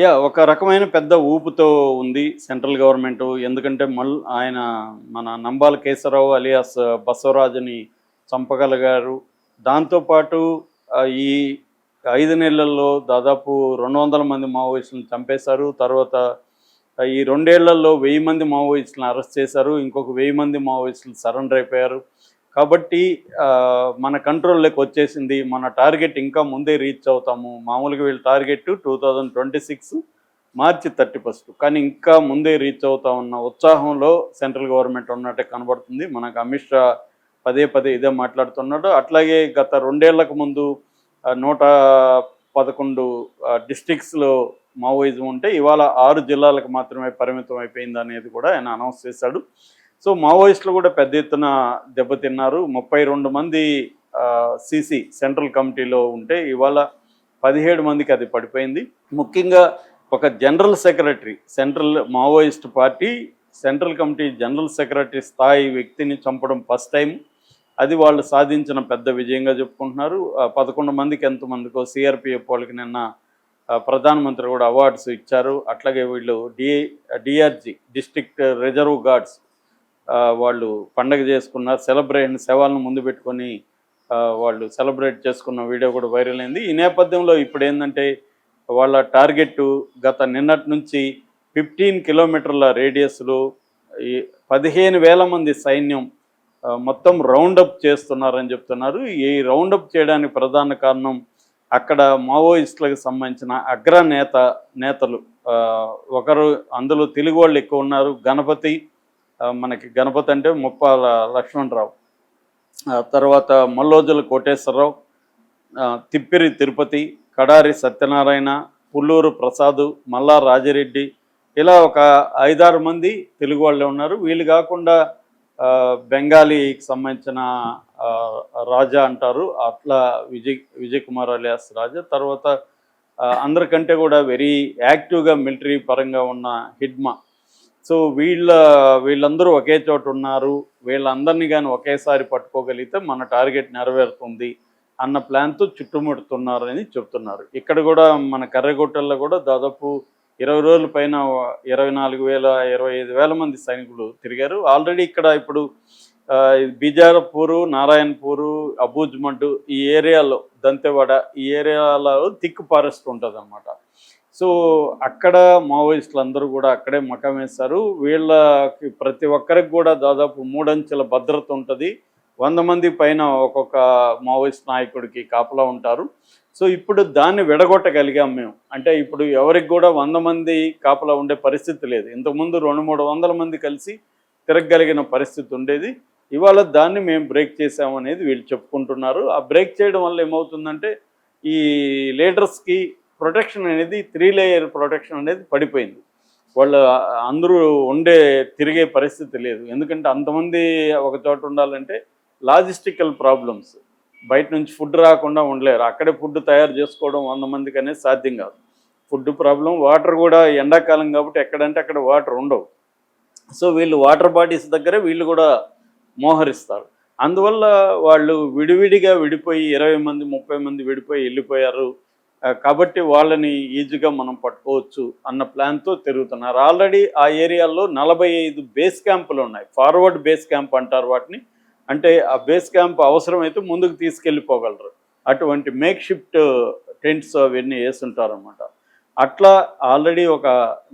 Yeah ఒక రకమైన పెద్ద ఊపుతో ఉంది సెంట్రల్ గవర్నమెంట్. ఎందుకంటే మల్ ఆయన మన నంబాల కేశవరావు అలియాస్ బసవరాజుని చంపగలిగారు. దాంతోపాటు ఈ ఐదు నెలల్లో దాదాపు రెండు వందల మంది మావోయిస్టులను చంపేశారు. తర్వాత ఈ రెండేళ్ళలో వెయ్యి మంది మావోయిస్టులను అరెస్ట్ చేశారు. ఇంకొక వెయ్యి మంది మావోయిస్టులు సరెండర్ అయిపోయారు. కాబట్టి మన కంట్రోల్లోకి వచ్చేసింది. మన టార్గెట్ ఇంకా ముందే రీచ్ అవుతాము. మామూలుగా వీళ్ళ target two thousand twenty six March thirty first. కానీ ఇంకా ముందే రీచ్ అవుతా ఉన్న ఉత్సాహంలో సెంట్రల్ గవర్నమెంట్ ఉన్నట్టే కనబడుతుంది. మనకు అమిత్ షా పదే పదే ఇదే మాట్లాడుతున్నాడు. అట్లాగే గత రెండేళ్ళకు ముందు నూట పదకొండు డిస్టిక్స్లో మావోయిజం ఉంటే ఇవాళ ఆరు జిల్లాలకు మాత్రమే పరిమితం అయిపోయింది అనేది కూడా ఆయన అనౌన్స్ చేశాడు. సో మావోయిస్టులు కూడా పెద్ద ఎత్తున దెబ్బతిన్నారు. ముప్పై రెండు మంది సిసి సెంట్రల్ కమిటీలో ఉంటే ఇవాళ పదిహేడు మందికి అది పడిపోయింది. ముఖ్యంగా ఒక general secretary central Maoist party central committee general secretary స్థాయి వ్యక్తిని చంపడం ఫస్ట్ టైం. అది వాళ్ళు సాధించిన పెద్ద విజయంగా చెప్పుకుంటున్నారు. పదకొండు మందికి ఎంతమందికో సిఆర్పిఎఫ్ వాళ్ళకి నిన్న ప్రధానమంత్రి కూడా అవార్డ్స్ ఇచ్చారు. అట్లాగే వీళ్ళు D DRG district reserve guards వాళ్ళు పండగ చేసుకున్నారు సెలబ్రేషన్ శవాలను ముందు పెట్టుకొని వాళ్ళు సెలబ్రేట్ చేసుకున్న వీడియో కూడా వైరల్ అయింది. ఈ నేపథ్యంలో ఇప్పుడు ఏంటంటే వాళ్ళ టార్గెట్ గత నిన్నటి నుంచి ఫిఫ్టీన్ కిలోమీటర్ల రేడియస్లో ఈ పదిహేను వేల మంది సైన్యం మొత్తం రౌండప్ చేస్తున్నారని చెప్తున్నారు. ఈ రౌండప్ చేయడానికి ప్రధాన కారణం అక్కడ మావోయిస్టులకు సంబంధించిన అగ్ర నేత నేతలు ఒకరు అందులో తెలుగు వాళ్ళు ఎక్కువ ఉన్నారు. గణపతి మనకి గణపతి అంటే ముప్పాల లక్ష్మణరావు. తర్వాత మల్లోజుల కోటేశ్వరరావు తిప్పిరి తిరుపతి కడారి సత్యనారాయణ పుల్లూరు ప్రసాద్ మల్లా రాజిరెడ్డి ఇలా ఒక ఐదారు మంది తెలుగు వాళ్ళే ఉన్నారు. వీళ్ళు కాకుండా బెంగాలీకి సంబంధించిన రాజా అంటారు అట్లా విజయ్ విజయ్ కుమార్ అలియాస్ రాజా. తర్వాత అందరికంటే కూడా వెరీ యాక్టివ్గా మిలిటరీ పరంగా ఉన్న హిడ్మా సో వీళ్ళ వీళ్ళందరూ ఒకే చోట ఉన్నారు. వీళ్ళందరినీ కానీ ఒకేసారి పట్టుకోగలిగితే మన టార్గెట్ నెరవేరుతుంది అన్న ప్లాన్తో చుట్టుముడుతున్నారని చెప్తున్నారు. ఇక్కడ కూడా మన కర్రగుట్టల్లో కూడా దాదాపు ఇరవై రోజుల పైన ఇరవై నాలుగు వేల ఇరవై ఐదు వేల మంది సైనికులు తిరిగారు. ఆల్రెడీ ఇక్కడ ఇప్పుడు ఆ, నారాయణపూరు అబూజ్మడ్డు ఈ ఏరియాలో దంతెవాడ ఈ ఏరియాలో థిక్ ఫారెస్ట్ ఉంటుంది సో అక్కడ మావోయిస్టులు అందరూ కూడా అక్కడే మకం వేస్తారు వీళ్ళకి ప్రతి ఒక్కరికి కూడా దాదాపు మూడంచెల భద్రత ఉంటుంది. వంద మంది పైన ఒక్కొక్క మావోయిస్ట్ నాయకుడికి కాపలా ఉంటారు. సో ఇప్పుడు దాన్ని విడగొట్టగలిగాం మేము. అంటే ఇప్పుడు ఎవరికి కూడా వంద మంది కాపలా ఉండే పరిస్థితి లేదు. ఇంతకుముందు రెండు మూడు వందల మంది కలిసి తిరగగలిగిన పరిస్థితి ఉండేది. ఇవాళ దాన్ని మేము బ్రేక్ చేసామనేది వీళ్ళు చెప్పుకుంటున్నారు. ఆ బ్రేక్ చేయడం వల్ల ఏమవుతుందంటే ఈ లీడర్స్కి ప్రొటెక్షన్ అనేది త్రీ లేయర్ ప్రొటెక్షన్ అనేది పడిపోయింది. వాళ్ళు అందరూ ఉండే తిరిగే పరిస్థితి లేదు. ఎందుకంటే అంతమంది ఒక చోట ఉండాలంటే లాజిస్టికల్ ప్రాబ్లమ్స్ బయట నుంచి ఫుడ్ రాకుండా ఉండలేరు. అక్కడే ఫుడ్ తయారు చేసుకోవడం వంద మందికి అనేది సాధ్యం కాదు. ఫుడ్ ప్రాబ్లం వాటర్ కూడా ఎండాకాలం కాబట్టి ఎక్కడంటే అక్కడ వాటర్ ఉండవు. సో వీళ్ళు వాటర్ బాడీస్ దగ్గరే వీళ్ళు కూడా మోహరిస్తారు. అందువల్ల వాళ్ళు విడివిడిగా విడిపోయి ఇరవై మంది ముప్పై మంది విడిపోయి వెళ్ళిపోయారు. కాబట్టి వాళ్ళని ఈజీగా మనం పట్టుకోవచ్చు అన్న ప్లాన్తో తిరుగుతున్నారు. ఆల్రెడీ ఆ ఏరియాలో నలభై ఐదు బేస్ క్యాంపులు ఉన్నాయి. ఫార్వర్డ్ బేస్ క్యాంప్ అంటారు వాటిని. అంటే ఆ బేస్ క్యాంప్ అవసరమైతే ముందుకు తీసుకెళ్ళిపోగలరు. అటువంటి మేక్ షిఫ్ట్ టెంట్స్ అవన్నీ వేస్తుంటారు అనమాట అట్లా ఆల్రెడీ ఒక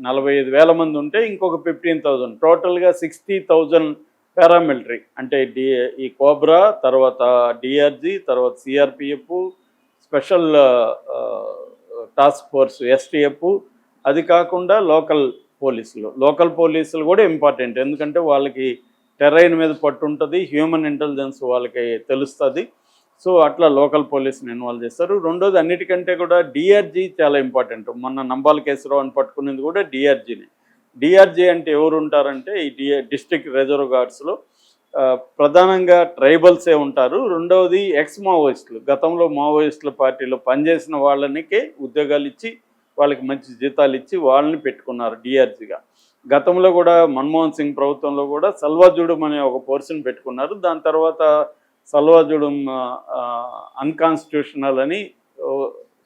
నలభై ఐదు వేల మంది ఉంటే ఇంకొక ఫిఫ్టీన్ థౌజండ్ టోటల్గా సిక్స్టీ థౌజండ్ పారామిలిటరీ అంటే డి ఈ కోబ్రా తర్వాత డిఆర్జీ తర్వాత CRPF special task force STF. అది కాకుండా లోకల్ పోలీసులు. లోకల్ పోలీసులు కూడా ఇంపార్టెంట్. ఎందుకంటే వాళ్ళకి టెరైన్ మీద పట్టు ఉంటుంది హ్యూమన్ ఇంటెలిజెన్స్ వాళ్ళకి తెలుస్తుంది. సో అట్లా లోకల్ పోలీస్ని ఇన్వాల్వ్ చేస్తారు. రెండోది అన్నిటికంటే కూడా డిఆర్జీ చాలా ఇంపార్టెంట్. మొన్న నంబాల కేసురావు అని పట్టుకునేది కూడా డిఆర్జీని. డిఆర్జీ అంటే ఎవరు ఉంటారంటే ఈ డి డిస్ట్రిక్ట్ రిజర్వ్ గార్డ్స్లో ప్రధానంగా ట్రైబల్సే ఉంటారు. రెండవది ఎక్స్ మావోయిస్టులు. గతంలో మావోయిస్టుల పార్టీలో పనిచేసిన వాళ్ళనికే ఉద్యోగాలు ఇచ్చి వాళ్ళకి మంచి జీతాలు ఇచ్చి వాళ్ళని పెట్టుకున్నారు డిఆర్జీగా. గతంలో కూడా మన్మోహన్ సింగ్ ప్రభుత్వంలో కూడా సల్వాజుడుం అనే ఒక పోర్షన్ పెట్టుకున్నారు. దాని తర్వాత సల్వాజుడుం అన్కాన్స్టిట్యూషనల్ అని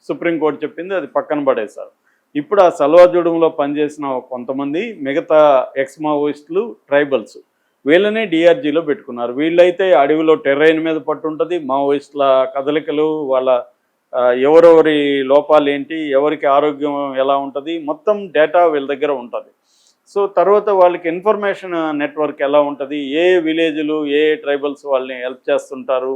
సుప్రీంకోర్టు చెప్పింది అది పక్కన పడేశారు. ఇప్పుడు ఆ సల్వాజూడంలో పనిచేసిన కొంతమంది మిగతా ఎక్స్ మావోయిస్టులు ట్రైబల్స్. వీళ్ళనే డిఆర్జీలో పెట్టుకున్నారు. వీళ్ళైతే అడవిలో టెర్రైన్ మీద పట్టుంటుంది. మావోయిస్టుల కదలికలు వాళ్ళ ఎవరెవరి లోపాలు ఏంటి ఎవరికి ఆరోగ్యం ఎలా ఉంటుంది మొత్తం డేటా వీళ్ళ దగ్గర ఉంటుంది. సో తర్వాత వాళ్ళకి ఇన్ఫర్మేషన్ నెట్వర్క్ ఎలా ఉంటుంది ఏ విలేజ్లు ఏ ట్రైబల్స్ వాళ్ళని హెల్ప్ చేస్తుంటారు